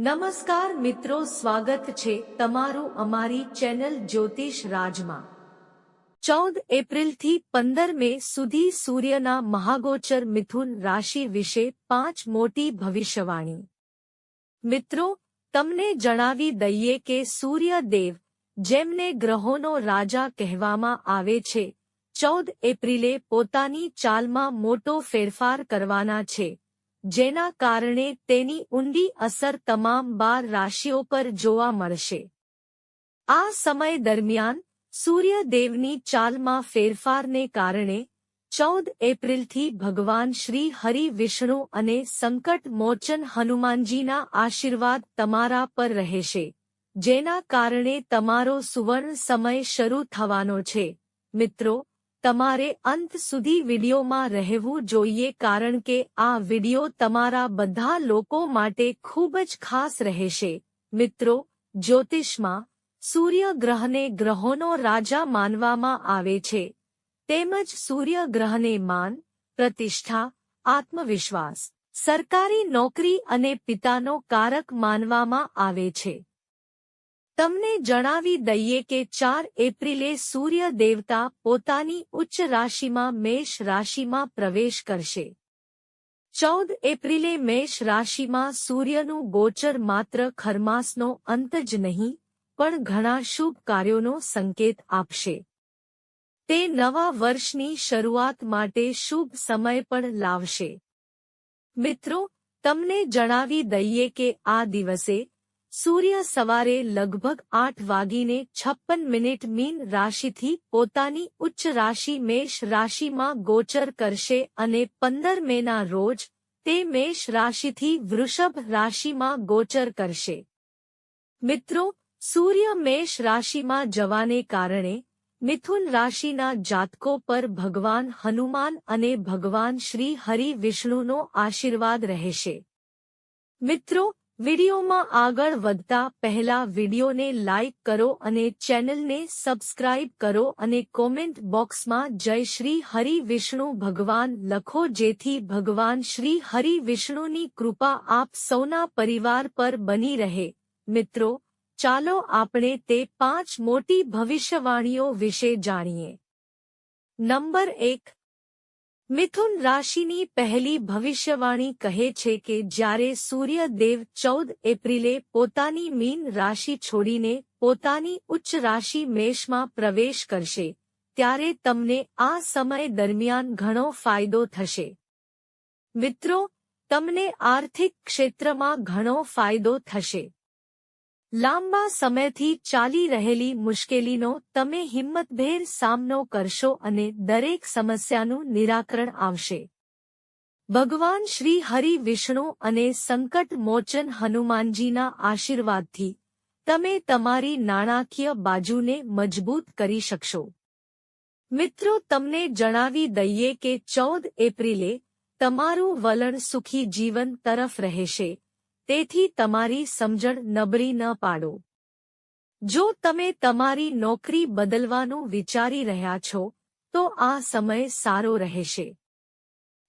નમસ્કાર મિત્રો, સ્વાગત છે તમારું અમારી ચેનલ જ્યોતિષ રાજમાં. ચૌદ એપ્રિલથી પંદર મે સુધી સૂર્યના મહાગોચર મિથુન રાશિ વિશે પાંચ મોટી ભવિષ્યવાણી. મિત્રો, તમને જણાવી દઈએ કે સૂર્યદેવ, જેમને ગ્રહોનો રાજા કહેવામાં આવે છે, ચૌદ એપ્રિલે પોતાની ચાલમાં મોટો ફેરફાર કરવાના છે. જેના કારણે તેની ઊંડી અસર તમામ બાર રાશિઓ પર જોવા મળશે. આ સમય દરમિયાન સૂર્યદેવની ચાલમાં ફેરફારને કારણે ચૌદ એપ્રિલથી ભગવાન શ્રી હરિ વિષ્ણુ અને સંકટ મોચન હનુમાનજીના આશીર્વાદ તમારા પર રહેશે, જેના કારણે તમારો સુવર્ણ સમય શરૂ થવાનો છે. મિત્રો તમારે અંત સુધી વિડીયોમાં રહેવું જોઈએ કારણ કે આ વીડિયો તમારા બધા લોકો માટે ખૂબ જ ખાસ રહેશે. મિત્રો, જ્યોતિષમાં સૂર્ય ગ્રહને રાજા માનવામાં આવે છે. તેમજ સૂર્ય ગ્રહને માન, પ્રતિષ્ઠા, આત્મવિશ્વાસ, સરકારી નોકરી અને પિતાનો કારક માનવામાં આવે છે. તમને જણાવી દઈએ કે ચાર એપ્રિલે સૂર્ય દેવતા પોતાની ઉચ્ચ રાશિમાં મેષ રાશિમાં પ્રવેશ કરશે. ચૌદ એપ્રિલે મેષ રાશિમાં સૂર્યનું ગોચર માત્ર ખરમાસનો અંત જ નહીં, પણ ઘણા શુભ કાર્યોનો સંકેત આપશે. તે નવા વર્ષની શરૂઆત માટે શુભ સમય પણ લાવશે. મિત્રો, તમને જણાવી દઈએ કે આ દિવસે સૂર્ય સવારે લગભગ આઠ વાગીને છપ્પન મિનિટ મીન રાશિથી પોતાની ઉચ્ચ રાશિ મેષ રાશિમાં ગોચર કરશે અને પંદર મેના રોજ તે મેષ રાશિથી વૃષભ રાશિમાં ગોચર કરશે. મિત્રો, સૂર્ય મેષ રાશિમાં જવાને કારણે મિથુન રાશિના જાતકો પર ભગવાન હનુમાન અને ભગવાન શ્રી હરિ વિષ્ણુનો આશીર્વાદ રહેશે. મિત્રો વિડીયોમાં આગળ વધતા પહેલા વિડીયોને લાઇક કરો અને ચેનલને સબસ્ક્રાઇબ કરો અને કોમેન્ટ બોક્સમાં જય શ્રી હરિ વિષ્ણુ ભગવાન લખો જેથી ભગવાન શ્રી હરિ વિષ્ણુની કૃપા આપ સૌના પરિવાર પર બની રહે. મિત્રો, ચાલો આપણે તે પાંચ મોટી ભવિષ્યવાણીઓ વિશે જાણીએ. નંબર એક મિથુન રાશિની પહેલી ભવિષ્યવાણી કહે છે કે જ્યારે સૂર્યદેવ ચૌદ એપ્રિલે પોતાની મીન રાશિ છોડીને પોતાની ઉચ્ચ રાશિ મેષમાં પ્રવેશ કરશે, ત્યારે તમને આ સમય દરમિયાન ઘણો ફાયદો થશે. મિત્રો, તમને આર્થિક ક્ષેત્રમાં ઘણો ફાયદો થશે. લાંબા સમયથી ચાલી રહેલી મુશ્કેલીનો તમે હિંમતભેર સામનો કરશો અને દરેક સમસ્યાનું નિરાકરણ આવશે. ભગવાન શ્રી હરિ વિષ્ણુ અને સંકટ મોચન હનુમાનજીના આશીર્વાદથી તમે તમારી નાણાકીય બાજુને મજબૂત કરી શકશો. મિત્રો, તમને જણાવી દઈએ કે ચૌદ એપ્રિલે તમારું વલણ સુખી જીવન તરફ રહેશે. તેથી તમારી સમજણ નબળી ન પાડો. જો તમે તમારી નોકરી બદલવાનું વિચારી રહ્યા છો, તો આ સમય સારો રહેશે.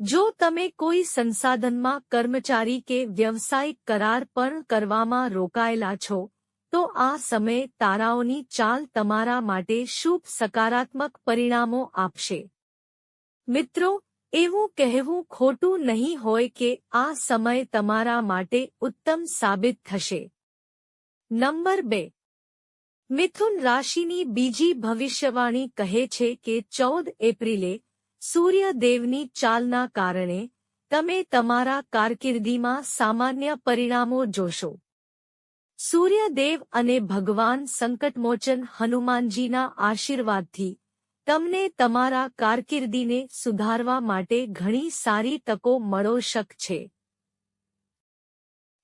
જો તમે કોઈ સંસાધનમાં કર્મચારી કે વ્યવસાયિક કરાર પણ કરવામાં રોકાયેલા છો, તો આ સમય તારાઓની ચાલ તમારા માટે શુભ સકારાત્મક પરિણામો આપશે. મિત્રો એવું કહેવું ખોટું નહીં હોય કે આ સમય તમારા માટે ઉત્તમ સાબિત થશે. નંબર બે. મિથુન રાશિની બીજી ભવિષ્યવાણી કહે છે કે ચૌદ એપ્રિલે સૂર્યદેવની ચાલના કારણે તમે તમારા કારકિર્દીમાં સામાન્ય પરિણામો જોશો. સૂર્યદેવ અને ભગવાન સંકટમોચન હનુમાનજીના આશીર્વાદથી તમને તમારા કારકિર્દીને સુધારવા માટે ઘણી સારી તકો મળો શક છે.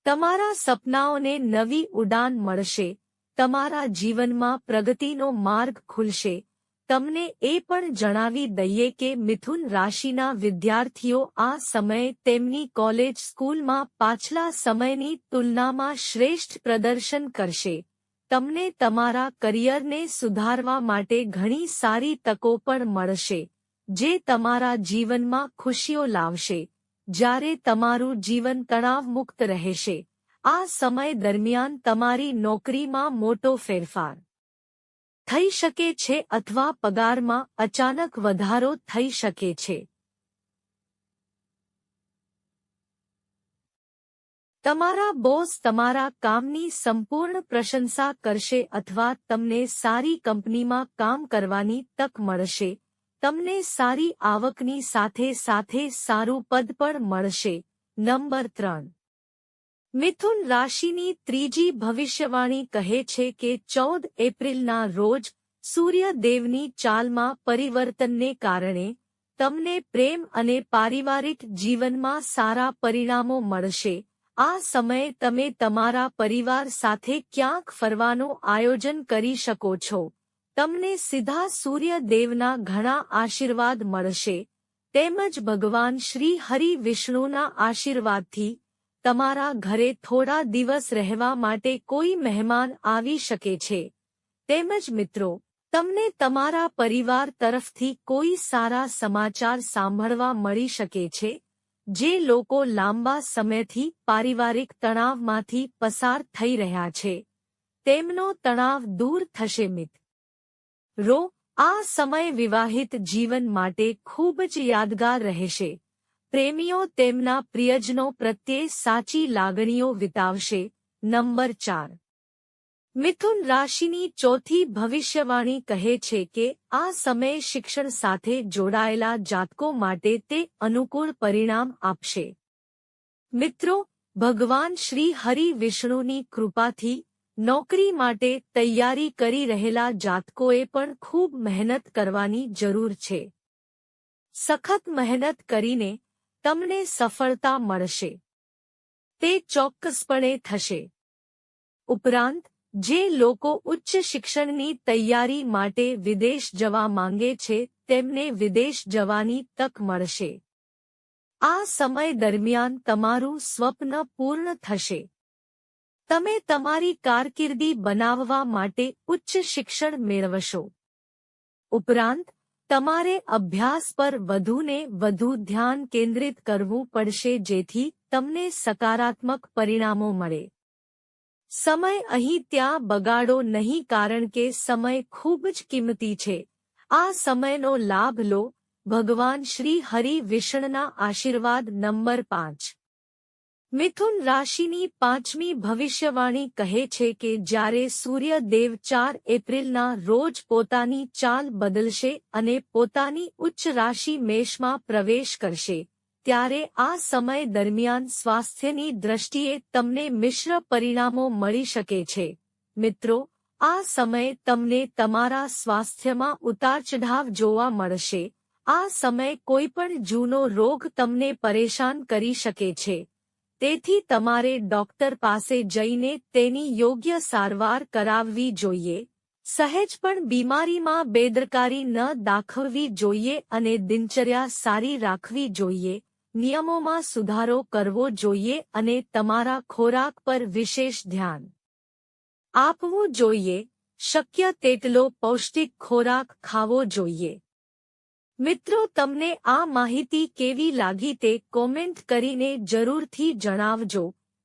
તમારા સપનાઓને નવી ઉડાન મળશે, તમારા જીવનમાં પ્રગતિનો માર્ગ ખુલશે. તમને એ પણ જણાવી દઈએ કે મિથુન રાશિના વિદ્યાર્થીઓ આ સમયે તેમની કોલેજ સ્કૂલમાં પાછલા સમયની તુલનામાં શ્રેષ્ઠ પ્રદર્શન કરશે. તમને તમારા કરિયરને સુધારવા માટે ઘણી સારી તકો પણ મળશે, જે તમારા જીવનમાં ખુશીઓ લાવશે, જ્યારે તમારું જીવન તણાવમુક્ત રહેશે. આ સમય દરમિયાન તમારી નોકરીમાં મોટો ફેરફાર થઈ શકે છે અથવા પગારમાં અચાનક વધારો થઈ શકે છે. તમારા બોસ તમારા કામની સંપૂર્ણ પ્રશંસા કરશે અથવા તમને સારી કંપનીમાં કામ કરવાની તક મળશે. તમને સારી આવકની સાથે સાથે સારું પદ પણ મળશે. નંબર ત્રણ. મિથુન રાશિની ત્રીજી ભવિષ્યવાણી કહે છે કે ચૌદ એપ્રિલના રોજ સૂર્યદેવની ચાલમાં પરિવર્તનને કારણે તમને પ્રેમ અને પારિવારિક જીવનમાં સારા પરિણામો મળશે. આ સમયે તમે તમારા પરિવાર સાથે ક્યાંક ફરવાનું આયોજન કરી શકો છો. તમને સીધા સૂર્યદેવના ઘણા આશીર્વાદ મળશે. તેમજ ભગવાન શ્રી હરિ વિષ્ણુના આશીર્વાદથી તમારા ઘરે થોડા દિવસ રહેવા માટે કોઈ મહેમાન આવી શકે છે. તેમજ મિત્રો, તમને તમારા પરિવાર તરફથી કોઈ સારા સમાચાર સાંભળવા મળી શકે છે. જે લોકો લાંબા સમયથી પારિવારિક તણાવમાંથી પસાર થઈ રહ્યા છે. તેમનો તણાવ દૂર થશે મિત. રો, આ સમય વિવાહિત જીવન માટે ખૂબ જ યાદગાર રહેશે. પ્રેમીઓ તેમના પ્રિયજનો પ્રત્યે સાચી લાગણીઓ વિતાવશે. નંબર ચાર. મિથુન રાશિની ચોથી ભવિષ્યવાણી કહે છે કે, આ સમય શિક્ષણ સાથે જોડાયેલા જાતકો માટે તે અનુકૂળ પરિણામ આપશે. મિત્રો, ભગવાન શ્રી હરિ વિષ્ણુની કૃપાથી નોકરી માટે તૈયારી કરી રહેલા જાતકોએ પણ ખૂબ મહેનત કરવાની જરૂર છે. સખત મહેનત કરીને તમને સફળતા મળશે. તે ચોક્કસપણે થશે. ઉપરાંત જે લોકો ઉચ્ચ શિક્ષણની તૈયારી માટે વિદેશ જવા માંગે છે, તેમને વિદેશ જવાની તક મળશે. આ સમય દરમિયાન તમારું સ્વપ્ન પૂર્ણ થશે. તમે તમારી કારકિર્દી બનાવવા માટે ઉચ્ચ શિક્ષણ મેળવશો. ઉપરાંત, તમારે અભ્યાસ પર વધુને વધુ ધ્યાન કેન્દ્રિત કરવું પડશે જેથી તમને સકારાત્મક પરિણામો મળે. સમય અહીં ત્યાં બગાડો નહીં કારણ કે સમય ખૂબ જ કિંમતી છે. આ સમયનો લાભ લો, ભગવાન શ્રી હરિ વિષ્ણના આશીર્વાદ નંબર પાંચ. મિથુન રાશિની પાંચમી ભવિષ્યવાણી કહે છે કે જ્યારે સૂર્યદેવ ચાર એપ્રિલના રોજ પોતાની ચાલ બદલશે અને પોતાની ઉચ્ચ રાશિ મેષમાં પ્રવેશ કરશે ત્યારે આ સમય દરમિયાન સ્વાસ્થ્યની દ્રષ્ટિએ તમને મિશ્ર પરિણામો મળી શકે છે. મિત્રો, આ સમય તમને તમારા સ્વાસ્થ્યમાં ઉતારચઢાવ જોવા મળશે. આ સમય કોઈપણ જૂનો રોગ તમને પરેશાન કરી શકે છે. તેથી તમારે ડોક્ટર પાસે જઈને તેની યોગ્ય સારવાર કરાવવી જોઈએ. સહેજ પણ બીમારીમાં બેદરકારી ન દાખવવી જોઈએ અને દિનચર્યા સારી રાખવી જોઈએ. નિયમોમાં સુધારો કરવો જોઈએ અને તમારા ખોરાક પર વિશેષ ધ્યાન આપવું જોઈએ. શક્ય તેટલો પૌષ્ટિક ખોરાક ખાવો જોઈએ. મિત્રો, તમને આ માહિતી કેવી લાગી તે કોમેન્ટ કરીને જરૂરથી જણાવજો.